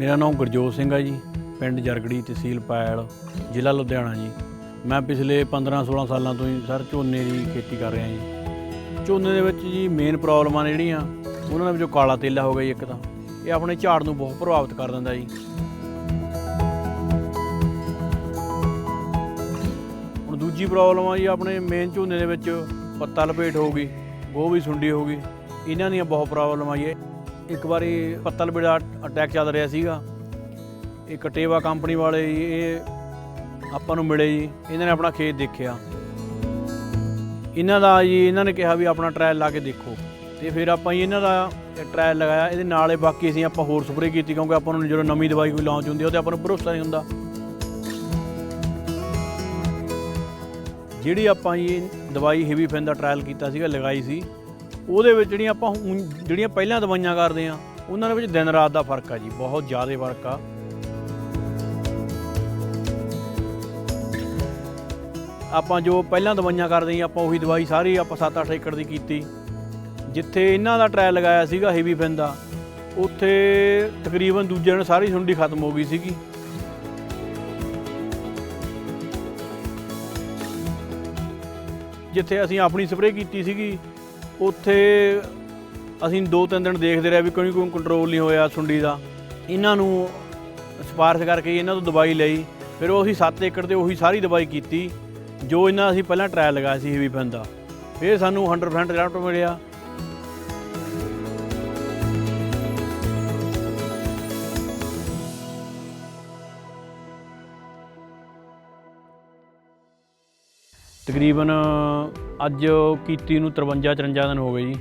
ਮੇਰਾ ਨਾਮ ਗੁਰਜੋਤ ਸਿੰਘ ਹੈ ਜੀ, ਪਿੰਡ ਜਰਗੜੀ ਤਹਿਸੀਲ ਪਾਇਲ, ਜ਼ਿਲ੍ਹਾ ਲੁਧਿਆਣਾ ਜੀ। ਮੈਂ ਪਿਛਲੇ 15-16 ਸਾਲਾਂ ਤੋਂ ਹੀ ਸਰ ਝੋਨੇ ਦੀ ਖੇਤੀ ਕਰ ਰਿਹਾ ਜੀ। ਝੋਨੇ ਦੇ ਵਿੱਚ ਜੀ ਮੇਨ ਪ੍ਰੋਬਲਮਾਂ ਨੇ ਜਿਹੜੀਆਂ, ਉਹਨਾਂ ਦੇ ਵਿੱਚੋਂ ਕਾਲਾ ਤੇਲਾ ਹੋ ਗਿਆ ਜੀ ਇੱਕ ਤਾਂ। ਇਹ ਆਪਣੇ ਝਾੜ ਨੂੰ ਬਹੁਤ ਪ੍ਰਭਾਵਿਤ ਕਰ ਦਿੰਦਾ ਜੀ। ਹੁਣ ਦੂਜੀ ਪ੍ਰੋਬਲਮ ਆ ਜੀ ਆਪਣੇ ਮੇਨ ਝੋਨੇ ਦੇ ਵਿੱਚ ਪੱਤਾ ਲਪੇਟ ਹੋ ਗਈ ਗੋਭੀ ਸੁੰਡੀ ਹੋ ਗਈ। ਇਹਨਾਂ ਦੀਆਂ ਬਹੁਤ ਪ੍ਰੋਬਲਮ ਆਈ ਹੈ ਇੱਕ ਵਾਰੀ ਪੱਤਲ ਲਪੇਟ ਅਟੈਕ ਚੱਲ ਰਿਹਾ ਸੀਗਾ। ਇਹ ਕਟੇਵਾ ਕੰਪਨੀ ਵਾਲੇ ਜੀ, ਇਹ ਆਪਾਂ ਨੂੰ ਮਿਲੇ ਜੀ, ਇਹਨਾਂ ਨੇ ਆਪਣਾ ਖੇਤ ਦੇਖਿਆ। ਇਹਨਾਂ ਦਾ ਜੀ, ਇਹਨਾਂ ਨੇ ਕਿਹਾ ਵੀ ਆਪਣਾ ਟ੍ਰਾਇਲ ਲਾ ਕੇ ਦੇਖੋ। ਤੇ ਫਿਰ ਆਪਾਂ ਜੀ ਇਹਨਾਂ ਦਾ ਟ੍ਰਾਇਲ ਲਗਾਇਆ, ਇਹਦੇ ਨਾਲ ਹੀ ਬਾਕੀ ਅਸੀਂ ਆਪਾਂ ਹੋਰ ਸਪਰੇਅ ਕੀਤੀ, ਕਿਉਂਕਿ ਆਪਾਂ ਨੂੰ ਜਦੋਂ ਨਵੀਂ ਦਵਾਈ ਕੋਈ ਲਾਂਚ ਹੁੰਦੀ ਹੈ ਉਹ ਤੇ ਆਪਾਂ ਨੂੰ ਭਰੋਸਾ ਨਹੀਂ ਹੁੰਦਾ। ਜਿਹੜੀ ਆਪਾਂ ਜੀ ਦਵਾਈ ਹੈਵੀ ਫੈਨ ਦਾ ਟ੍ਰਾਇਲ ਕੀਤਾ ਸੀਗਾ, ਲਗਾਈ ਸੀ ਉਹਦੇ ਵਿੱਚ ਜਿਹੜੀਆਂ ਆਪਾਂ ਹੁਣ ਜਿਹੜੀਆਂ ਪਹਿਲਾਂ ਦਵਾਈਆਂ ਕਰਦੇ ਆ ਉਹਨਾਂ ਦੇ ਵਿੱਚ ਦਿਨ ਰਾਤ ਦਾ ਫ਼ਰਕ ਆ ਜੀ, ਬਹੁਤ ਜ਼ਿਆਦਾ ਫ਼ਰਕ ਆ। ਆਪਾਂ ਜੋ ਪਹਿਲਾਂ ਦਵਾਈਆਂ ਕਰਦੇ ਸੀ, ਆਪਾਂ ਉਹੀ ਦਵਾਈ ਸਾਰੀ ਆਪਾਂ 7-8 ਏਕੜ ਦੀ ਕੀਤੀ। ਜਿੱਥੇ ਇਹਨਾਂ ਦਾ ਟ੍ਰਾਇਲ ਲਗਾਇਆ ਸੀਗਾ ਹੈਵੀ ਫੈਨ ਦਾ, ਉੱਥੇ ਤਕਰੀਬਨ ਦੂਜੇ ਦਿਨ ਸਾਰੀ ਸੁੰਡੀ ਖਤਮ ਹੋ ਗਈ ਸੀਗੀ। ਜਿੱਥੇ ਅਸੀਂ ਆਪਣੀ ਸਪਰੇਅ ਕੀਤੀ ਸੀਗੀ ਉੱਥੇ ਅਸੀਂ ਦੋ ਤਿੰਨ ਦਿਨ ਦੇਖਦੇ ਰਹੇ ਵੀ ਕੋਈ ਕੋਈ ਕੰਟਰੋਲ ਨਹੀਂ ਹੋਇਆ ਸੁੰਡੀ ਦਾ। ਇਹਨਾਂ ਨੂੰ ਸਿਫਾਰਿਸ਼ ਕਰਕੇ ਇਹਨਾਂ ਤੋਂ ਦਵਾਈ ਲਈ, ਫਿਰ ਉਹ ਅਸੀਂ 7 ਏਕੜ ਤੇ ਉਹੀ ਸਾਰੀ ਦਵਾਈ ਕੀਤੀ, ਜੋ ਇਹਨਾਂ ਅਸੀਂ ਪਹਿਲਾਂ ਟ੍ਰਾਇਲ ਲਗਾਇਆ ਸੀ ਵੀ ਫੈਨ ਦਾ। ਫਿਰ ਸਾਨੂੰ 100% ਰਿਜ਼ਲਟ ਮਿਲਿਆ। ਤਕਰੀਬਨ ਅੱਜ ਕੀਤੀ ਨੂੰ 53 54 ਦਿਨ ਹੋ ਗਏ ਜੀ।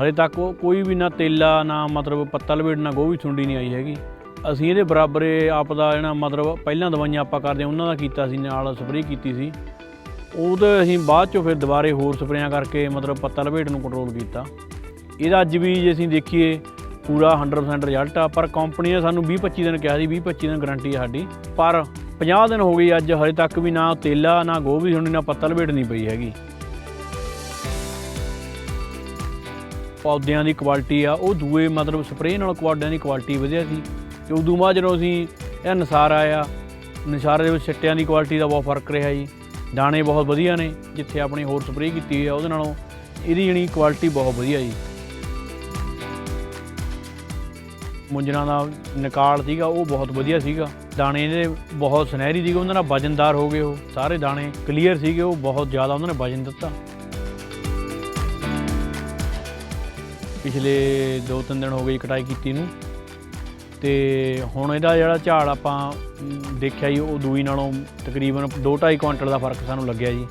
ਹਲੇ ਤੱਕ ਉਹ ਕੋਈ ਵੀ ਨਾ ਤੇਲਾ ਨਾ ਮਤਲਬ ਪੱਤਾ ਲਪੇਟ ਨਾ ਗੋਭੀ ਸੁੰਡੀ ਨਹੀਂ ਆਈ ਹੈਗੀ। ਅਸੀਂ ਇਹਦੇ ਬਰਾਬਰੇ ਇਹ ਆਪ ਦਾ ਜਿਹੜਾ ਮਤਲਬ ਪਹਿਲਾਂ ਦਵਾਈਆਂ ਆਪਾਂ ਕਰਦੇ ਹਾਂ, ਉਹਨਾਂ ਦਾ ਕੀਤਾ ਸੀ ਨਾਲ ਸਪਰੇਅ ਕੀਤੀ ਸੀ। ਉਹਦੇ ਅਸੀਂ ਬਾਅਦ ਚੋਂ ਫਿਰ ਦੁਬਾਰੇ ਹੋਰ ਸਪਰੇਆਂ ਕਰਕੇ ਮਤਲਬ ਪੱਤਾ ਲਪੇਟ ਨੂੰ ਕੰਟਰੋਲ ਕੀਤਾ। ਇਹਦਾ ਅੱਜ ਵੀ ਜੇ ਅਸੀਂ ਦੇਖੀਏ ਪੂਰਾ 100% ਰਿਜ਼ਲਟ ਆ ਪਰ ਕੰਪਨੀ ਨੇ ਸਾਨੂੰ 20-25 ਦਿਨ ਕਿਹਾ ਸੀ 20-25 ਦਿਨ ਗਾਰੰਟੀ ਆ ਸਾਡੀ। ਪਰ 50 ਦਿਨ ਹੋ ਗਏ ਅੱਜ, ਹਜੇ ਤੱਕ ਵੀ ਨਾ ਤੇਲਾ, ਨਾ ਗੋਭੀ ਸੁੰਡੀ, ਨਾ ਪੱਤਾ ਲਪੇਟ ਪਈ ਹੈਗੀ। ਪੌਦਿਆਂ ਦੀ ਕੁਆਲਿਟੀ ਆ, ਉਹ ਦੂਏ ਮਤਲਬ ਸਪਰੇਅ ਨਾਲ ਪੌਦਿਆਂ ਦੀ ਕੁਆਲਿਟੀ ਵਧੀਆ ਸੀ। ਤੇ ਉਦੋਂ ਬਾਅਦ ਜਦੋਂ ਅਸੀਂ ਇਹ ਨਸਾਰ ਆਇਆ ਨਸਾਰੇ ਦੇ ਵਿੱਚ ਛਿੱਟਿਆਂ ਦੀ ਕੁਆਲਿਟੀ ਦਾ ਬਹੁਤ ਫ਼ਰਕ ਰਿਹਾ ਜੀ। ਦਾਣੇ ਬਹੁਤ ਵਧੀਆ ਨੇ, ਜਿੱਥੇ ਆਪਣੀ ਹੋਰ ਸਪਰੇਅ ਕੀਤੀ ਹੋਈ ਆ, ਉਹਦੇ ਨਾਲੋਂ ਇਹਦੀ ਜਿਹੜੀ ਕੁਆਲਿਟੀ ਬਹੁਤ ਵਧੀਆ ਜੀ। ਮੁੰਜਰਾਂ ਦਾ ਨਿਕਾਲ ਸੀਗਾ, ਉਹ ਬਹੁਤ ਵਧੀਆ ਸੀਗਾ। ਦਾਣੇ ਇਹਦੇ ਬਹੁਤ ਸੁਨਹਿਰੀ ਸੀਗੇ ਉਹਨਾਂ ਨਾਲ ਵਜਨਦਾਰ ਹੋ ਗਏ ਉਹ। ਸਾਰੇ ਦਾਣੇ ਕਲੀਅਰ ਸੀਗੇ, ਉਹ ਬਹੁਤ ਜ਼ਿਆਦਾ ਉਹਨਾਂ ਨੇ ਵਜਨ ਦਿੱਤਾ। ਪਿਛਲੇ 2-3 ਦਿਨ ਹੋ ਗਏ ਜੀ ਕਟਾਈ ਕੀਤੀ ਨੂੰ। ਤੇ ਹੁਣ ਇਹਦਾ ਜਿਹੜਾ ਝਾੜ ਆਪਾਂ ਦੇਖਿਆ ਜੀ, ਉਹ ਦੂਈ ਨਾਲੋਂ ਤਕਰੀਬਨ 2.5 ਕੁਇੰਟਲ ਦਾ ਫ਼ਰਕ ਸਾਨੂੰ ਲੱਗਿਆ ਜੀ।